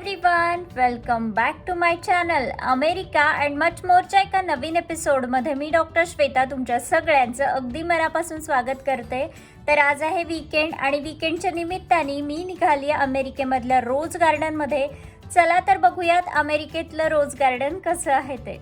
Everyone welcome back to my channel America and much मोरच्या एका नवीन एपिसोडमध्ये मी डॉक्टर श्वेता तुमच्या सगळ्यांचं अगदी मनापासून स्वागत करते. तर आज आहे वीकेंड आणि वीकेंडच्या निमित्ताने मी निघाली आहे अमेरिकेमधल्या रोज गार्डनमध्ये चला तर बघूयात अमेरिकेतलं रोज गार्डन कसं आहे ते.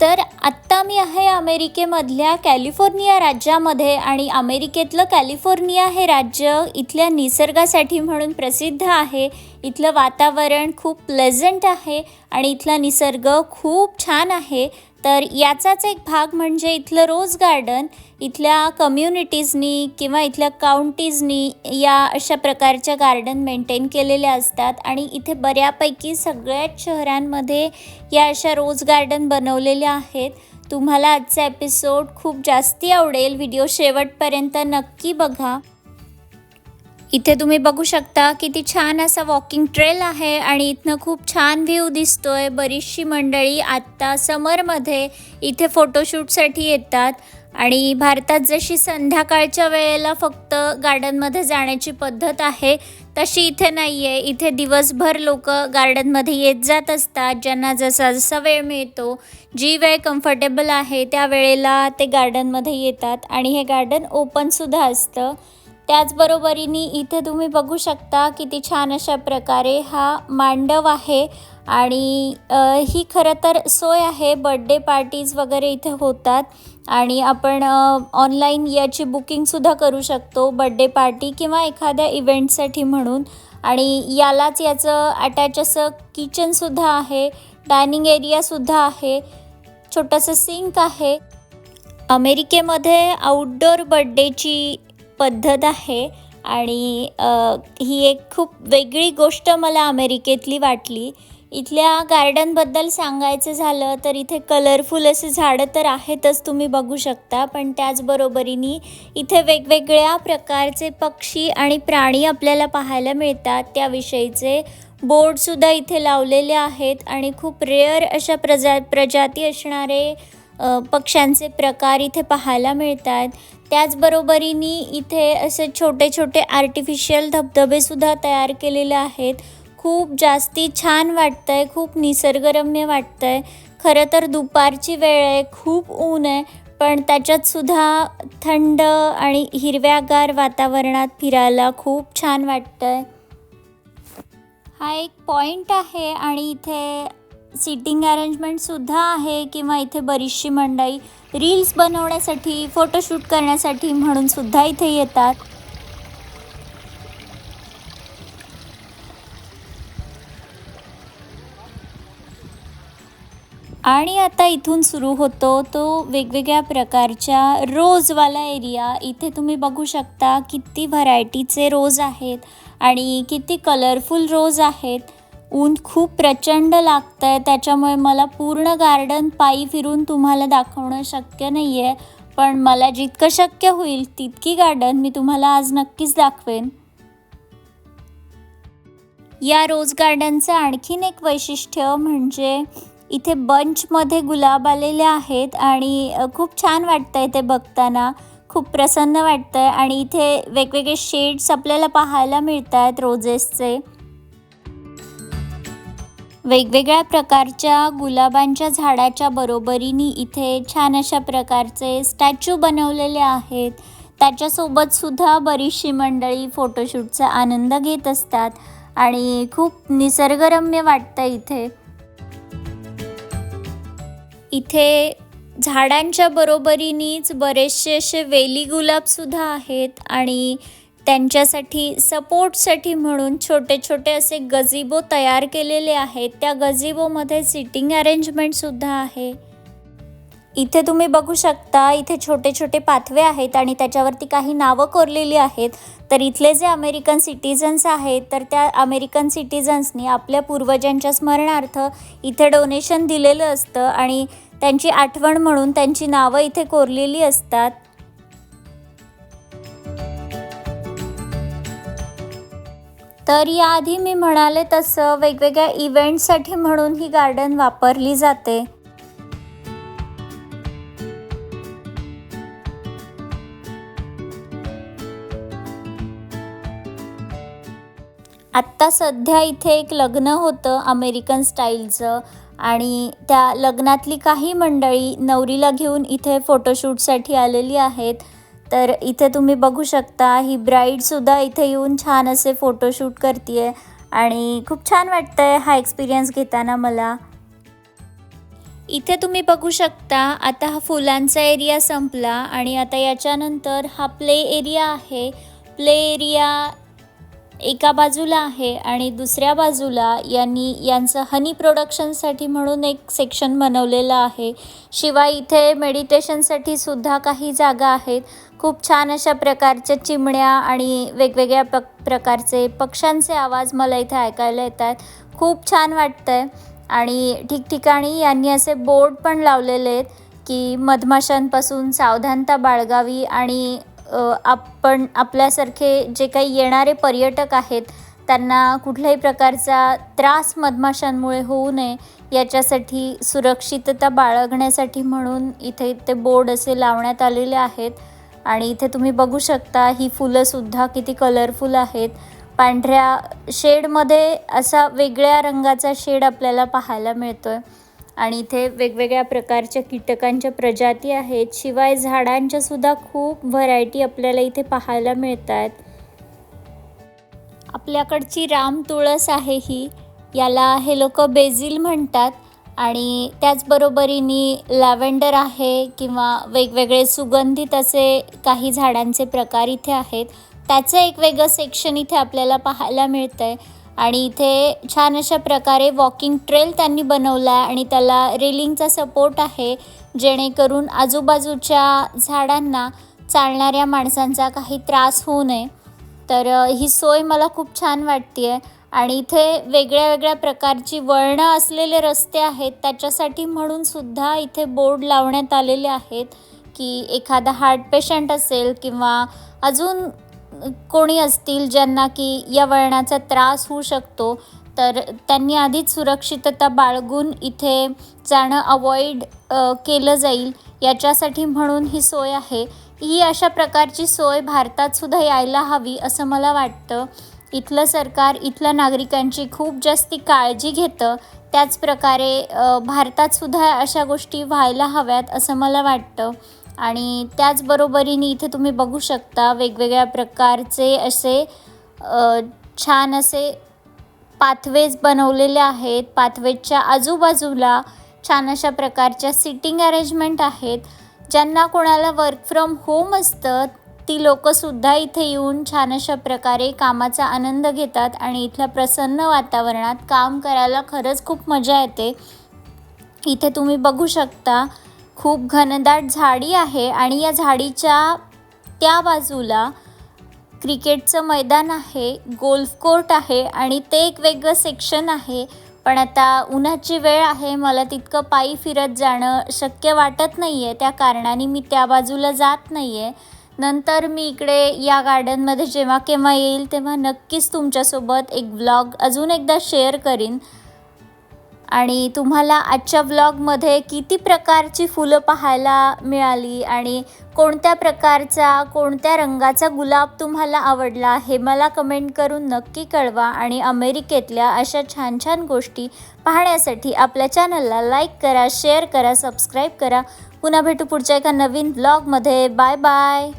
तर आत्ता मी आहे अमेरिकेमधल्या कॅलिफोर्निया राज्यामध्ये आणि अमेरिकेतलं कॅलिफोर्निया हे राज्य इथल्या निसर्गासाठी म्हणून प्रसिद्ध आहे. इथलं वातावरण खूप प्लेझंट आहे आणि इथला निसर्ग खूप छान आहे. तर याचाच एक भाग म्हणजे इथलं रोज गार्डन इथल्या कम्युनिटीजनी किंवा इथल्या काउंटीजनी या अशा प्रकारच्या गार्डन मेंटेन केलेल्या असतात. आणि इथे बऱ्यापैकी सगळ्याच शहरांमध्ये या अशा रोज गार्डन बनवलेल्या आहेत. तुम्हाला आजचा एपिसोड खूप जास्ती आवडेल. व्हिडिओ शेवटपर्यंत नक्की बघा. इथे तुम्ही बघू शकता किती छान असा वॉकिंग ट्रेल आहे आणि इथनं खूप छान व्ह्यू दिसतोय. बरीचशी मंडळी आत्ता समरमध्ये इथे फोटोशूटसाठी येतात आणि भारतात जशी संध्याकाळच्या वेळेला फक्त गार्डनमध्ये जाण्याची पद्धत आहे तशी इथे नाही आहे इथे दिवसभर लोक गार्डनमध्ये येत जात असतात. ज्यांना जसा जसा वेळ मिळतो जी वेळ कम्फर्टेबल आहे त्या वेळेला ते गार्डनमध्ये येतात आणि हे गार्डन ओपनसुद्धा असतं. त्याचबरोबरीने इथे तुम्ही बघू शकता किती छान अशा प्रकारे हा मांडव आहे. आणि ही खरं तर सोय आहे. बड्डे पार्टीज वगैरे इथे होतात. आणि आपण ऑनलाईन याची बुकिंगसुद्धा करू शकतो. बड्डे पार्टी किंवा एखाद्या इव्हेंटसाठी म्हणून. आणि यालाच याचं अटॅच असं किचनसुद्धा आहे. डायनिंग एरियासुद्धा आहे. छोटंसं सिंक आहे. अमेरिकेमध्ये आउटडोर बड्डेची पद्धत आहे आणि ही एक खूप वेगळी गोष्ट मला अमेरिकेतली वाटली. इथल्या गार्डनबद्दल सांगायचं झालं तर इथे कलरफुल असे झाडं तर आहेतच तुम्ही बघू शकता पण त्याचबरोबरीने इथे वेगवेगळ्या प्रकारचे पक्षी आणि प्राणी आपल्याला पाहायला मिळतात. त्याविषयीचे बोर्डसुद्धा इथे लावलेले आहेत आणि खूप रेअर अशा प्रजा प्रजाती असणारे पक्ष्यांचे प्रकार इथे पाहायला मिळतात. त्याचबरोबरीने इथे असे छोटे छोटे आर्टिफिशियल धबधबेसुद्धा तयार केलेले आहेत. खूप जास्ती छान वाटतं आहे खूप निसर्गरम्य वाटतं आहे खरं तर दुपारची वेळ आहे खूप ऊन आहे पण त्याच्यातसुद्धा थंड आणि हिरव्यागार वातावरणात फिरायला खूप छान वाटतं आहे हा एक पॉईंट आहे आणि इथे सिटिंग अरेंजमेंटसुद्धा आहे किंवा इथे बरीचशी मंडई रील्स बनवण्यासाठी फोटोशूट करण्यासाठी म्हणून सुद्धा इथे येतात. आणि आता इथून सुरू होतो तो वेगवेगळ्या प्रकारच्या रोजवाला एरिया. इथे तुम्ही बघू शकता किती व्हरायटीचे रोज आहेत आणि किती कलरफुल रोज आहेत. ऊन खूप प्रचंड लागतं आहे त्याच्यामुळे मला पूर्ण गार्डन पायी फिरून तुम्हाला दाखवणं शक्य नाही आहे पण मला जितकं शक्य होईल तितकी गार्डन मी तुम्हाला आज नक्कीच दाखवेन. या रोज गार्डनचं आणखीन एक वैशिष्ट्य म्हणजे इथे बंचमध्ये गुलाब आलेले आहेत आणि खूप छान वाटतं आहे ते बघताना. खूप प्रसन्न वाटतं आहे आणि इथे वेगवेगळे शेड्स आपल्याला पाहायला मिळत आहेत रोजेसचे वेगवेगळ्या प्रकारच्या गुलाबांच्या झाडाच्या बरोबरीने इथे छान अशा प्रकारचे स्टॅच्यू बनवलेले आहेत. त्याच्यासोबत सुद्धा बरीचशी मंडळी फोटोशूटचा आनंद घेत असतात आणि खूप निसर्गरम्य वाटतं इथे. इथे झाडांच्या बरोबरीनेच बरेचसे असे वेली गुलाबसुद्धा आहेत आणि त्यांच्यासाठी सपोर्टसाठी म्हणून छोटे छोटे असे गझिबो तयार केलेले आहेत. त्या गझिबोमध्ये सिटिंग अरेंजमेंटसुद्धा आहे. इथे तुम्ही बघू शकता इथे छोटे छोटे पाथवे आहेत आणि त्याच्यावरती काही नावं कोरलेली आहेत. तर इथले जे अमेरिकन सिटिझन्स आहेत तर त्या अमेरिकन सिटिझन्सनी आपल्या पूर्वजांच्या स्मरणार्थ इथे डोनेशन दिलेलं असतं आणि त्यांची आठवण म्हणून त्यांची नावं इथे कोरलेली असतात. तर याआधी मी म्हणाले तसं वेगवेगळ्या इव्हेंटसाठी म्हणून ही गार्डन वापरली जाते. आत्ता सध्या इथे एक लग्न होतं अमेरिकन स्टाईलचं आणि त्या लग्नातली काही मंडळी नवरीला घेऊन इथे फोटोशूटसाठी आलेली आहेत. तर इथे तुम्ही बघू शकता ही ब्राईडसुद्धा इथे येऊन छान असे फोटोशूट करते आणि खूप छान वाटतं आहे हा एक्सपिरियन्स घेताना मला. इथे तुम्ही बघू शकता आता हा फुलांचा एरिया संपला आणि आता याच्यानंतर हा प्ले एरिया आहे. प्ले एरिया एका बाजूला आहे आणि दुसऱ्या बाजूला यांनी यांचं हनी प्रोडक्शनसाठी म्हणून एक सेक्शन बनवलेलं आहे. शिवाय इथे मेडिटेशनसाठी सुद्धा काही जागा आहेत. खूप छान अशा प्रकारच्या चिमण्या आणि वेगवेगळ्या प प्रकारचे पक्ष्यांचे आवाज मला इथे ऐकायला येत आहेत खूप छान वाटतं आहे आणि ठिकठिकाणी यांनी असे बोर्ड पण लावलेले आहेत की मधमाशांपासून सावधानता बाळगावी आणि आपण आपल्यासारखे जे काही येणारे पर्यटक आहेत त्यांना कुठल्याही प्रकारचा त्रास मधमाशांमुळे होऊ नये याच्यासाठी सुरक्षितता बाळगण्यासाठी म्हणून इथे ते बोर्ड असे लावण्यात आलेले आहेत. आणि इथे तुम्ही बघू शकता ही फुलंसुद्धा किती कलरफुल आहेत. पांढऱ्या शेडमध्ये असा वेगळ्या रंगाचा शेड आपल्याला पाहायला मिळतो आहे आणि इथे वेगवेगळ्या प्रकारच्या कीटकांच्या प्रजाती आहेत. शिवाय झाडांच्यासुद्धा खूप व्हरायटी आपल्याला इथे पाहायला मिळत आहेत आपल्याकडची राम तुळस आहे ही. याला हे लोक बेझिल म्हणतात. आणि त्याचबरोबरीने लॅव्हेंडर आहे किंवा वेगवेगळे सुगंधित असे काही झाडांचे प्रकार इथे आहेत. त्याचं एक वेगळं सेक्शन इथे आपल्याला पाहायला मिळतं आहे आणि इथे छान अशा प्रकारे वॉकिंग ट्रेल त्यांनी बनवला आहे आणि त्याला रेलिंगचा सपोर्ट आहे जेणेकरून आजूबाजूच्या झाडांना चालणाऱ्या माणसांचा काही त्रास होऊ नये. तर ही सोय मला खूप छान वाटते आहे आणि इथे वेगळ्या वेगळ्या प्रकारची वळणं असलेले रस्ते आहेत. त्याच्यासाठी म्हणून सुद्धा इथे बोर्ड लावण्यात आलेले आहेत की एखादा हार्ट पेशंट असेल किंवा अजून कोणी असतील ज्यांना की या वळणाचा त्रास होऊ शकतो तर त्यांनी आधीच सुरक्षितता बाळगून इथे जाणं अवॉइड केलं जाईल. याच्यासाठी म्हणून ही सोय आहे. ही अशा प्रकारची सोय भारतातसुद्धा यायला हवी असं मला वाटतं. इथलं सरकार इथल्या नागरिकांची खूप जास्ती काळजी घेतं. त्याचप्रकारे भारतातसुद्धा अशा गोष्टी व्हायला हव्यात असं मला वाटतं. आणि त्याचबरोबरीने इथे तुम्ही बघू शकता वेगवेगळ्या प्रकारचे असे छान असे पाथवेज बनवलेले आहेत. पाथवेजच्या आजूबाजूला छान अशा प्रकारच्या सिटिंग अरेंजमेंट आहेत. ज्यांना कोणाला वर्क फ्रॉम होम असतं ती लोकंसुद्धा इथे येऊन छान अशा प्रकारे कामाचा आनंद घेतात आणि इथल्या प्रसन्न वातावरणात काम करायला खरंच खूप मजा येते. इथे तुम्ही बघू शकता खूप घनदाट झाडी आहे आणि या झाडीच्या त्या बाजूला क्रिकेटचं मैदान आहे गोल्फ कोर्ट आहे आणि ते एक वेगळं सेक्शन आहे. पण आता उन्हाची वेळ आहे मला तितकं पायी फिरत जाणं शक्य वाटत नाही आहे त्या कारणाने मी त्या बाजूला जात नाही आहे नंतर मी इकडे या गार्डनमध्ये जेव्हा केव्हा येईल तेव्हा नक्कीच तुमच्यासोबत एक व्लॉग अजून एकदा शेअर करीन. आणि तुम्हाला आजच्या व्लॉगमध्ये किती प्रकारची फुलं पाहायला मिळाली आणि कोणत्या प्रकारचा कोणत्या रंगाचा गुलाब तुम्हाला आवडला हे मला कमेंट करून नक्की कळवा. आणि अमेरिकेतल्या अशा छान छान गोष्टी पाहण्यासाठी आपल्या चॅनलला लाईक करा शेअर करा सबस्क्राईब करा. पुन्हा भेटू पुढच्या एका नवीन ब्लॉगमध्ये बाय बाय